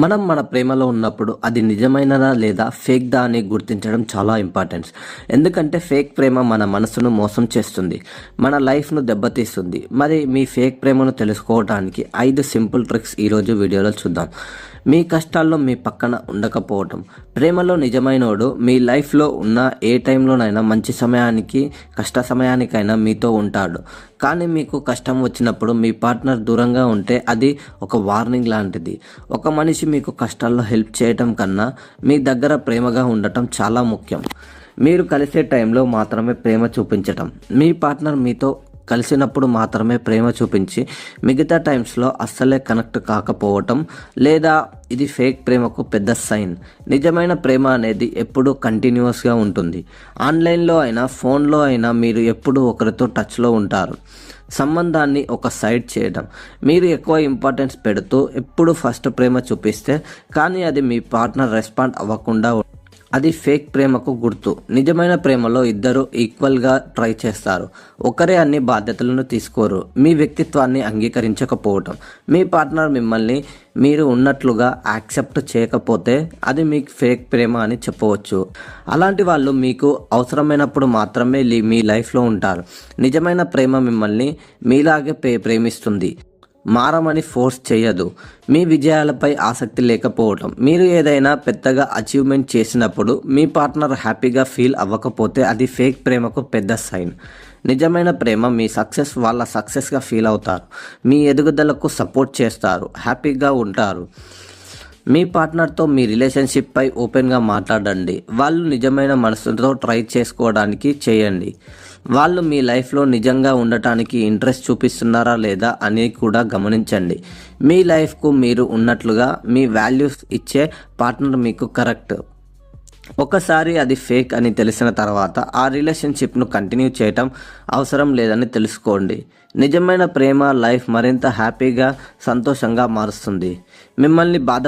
మనం మన ప్రేమలో ఉన్నప్పుడు అది నిజమైనదా లేదా ఫేక్ దా అని గుర్తించడం చాలా ఇంపార్టెంట్ ఎందుకంటే ఫేక్ ప్రేమ మన మనసును మోసం చేస్తుంది మన లైఫ్ను దెబ్బతీస్తుంది. మరి మీ ఫేక్ ప్రేమను తెలుసుకోవడానికి ఐదు సింపుల్ ట్రిక్స్ ఈరోజు వీడియోలో చూద్దాం. మీ కష్టాల్లో మీ పక్కన ఉండకపోవటం. ప్రేమలో నిజమైనోడు మీ లైఫ్లో ఉన్న ఏ టైంలోనైనా మంచి సమయానికి కష్ట సమయానికైనా మీతో ఉంటాడు. కానీ మీకు కష్టం వచ్చినప్పుడు మీ పార్ట్నర్ దూరంగా ఉంటే అది ఒక వార్నింగ్ లాంటిది. ఒక మనిషి మీకు కష్టాల్లో హెల్ప్ చేయటం కన్నా మీ దగ్గర ప్రేమగా ఉండటం చాలా ముఖ్యం. మీరు కలిసే టైంలో మాత్రమే ప్రేమ చూపించటం. మీ పార్ట్నర్ మీతో కలిసినప్పుడు మాత్రమే ప్రేమ చూపించి మిగతా టైమ్స్లో అస్సలే కనెక్ట్ కాకపోవటం లేదా ఇది ఫేక్ ప్రేమకు పెద్ద సైన్. నిజమైన ప్రేమ అనేది ఎప్పుడూ కంటిన్యూస్గా ఉంటుంది. ఆన్లైన్లో అయినా ఫోన్లో అయినా మీరు ఎప్పుడూ ఒకరితో టచ్లో ఉంటారు. సంబంధాన్ని ఒక సైడ్ చేయడం. మీరు ఎక్కువ ఇంపార్టెన్స్ పెడుతూ ఎప్పుడు ఫస్ట్ ప్రేమ చూపిస్తే కానీ అది మీ పార్ట్నర్ రెస్పాండ్ అవ్వకుండా అది ఫేక్ ప్రేమకు గుర్తు. నిజమైన ప్రేమలో ఇద్దరు ఈక్వల్గా ట్రై చేస్తారు. ఒకరే అన్ని బాధ్యతలను తీసుకోరు. మీ వ్యక్తిత్వాన్ని అంగీకరించకపోవటం. మీ పార్ట్నర్ మిమ్మల్ని మీరు ఉన్నట్లుగా యాక్సెప్ట్ చేయకపోతే అది మీకు ఫేక్ ప్రేమ అని చెప్పవచ్చు. అలాంటి వాళ్ళు మీకు అవసరమైనప్పుడు మాత్రమే లీ- మీ లైఫ్లో ఉంటారు. నిజమైన ప్రేమ మిమ్మల్ని మీలాగే ప్రే ప్రేమిస్తుంది. మారమని ఫోర్స్ చేయదు. మీ విజయాలపై ఆసక్తి లేకపోవటం. మీరు ఏదైనా పెద్దగా అచీవ్మెంట్ చేసినప్పుడు మీ పార్ట్నర్ హ్యాపీగా ఫీల్ అవ్వకపోతే అది ఫేక్ ప్రేమకు పెద్ద సైన్ నిజమైన ప్రేమ మీ సక్సెస్ వాళ్ళ సక్సెస్గా ఫీల్ అవుతారు. మీ ఎదుగుదలకు సపోర్ట్ చేస్తారు. హ్యాపీగా ఉంటారు. మీ పార్ట్నర్తో మీ రిలేషన్షిప్పై ఓపెన్గా మాట్లాడండి. వాళ్ళు నిజమైన మనసుతో ట్రై చేసుకోవడానికి చేయండి. వాళ్ళు మీ లైఫ్లో నిజంగా ఉండటానికి ఇంట్రెస్ట్ చూపిస్తున్నారా లేదా అని కూడా గమనించండి. మీ లైఫ్కు మీరు ఉన్నట్లుగా మీ వాల్యూస్ ఇచ్చే పార్ట్నర్ మీకు కరెక్ట్. ఒకసారి అది ఫేక్ అని తెలిసిన తర్వాత ఆ రిలేషన్షిప్ను కంటిన్యూ చేయటం అవసరం లేదని తెలుసుకోండి. నిజమైన ప్రేమ లైఫ్ మరింత హ్యాపీగా సంతోషంగా మారుస్తుంది. మిమ్మల్ని బాధ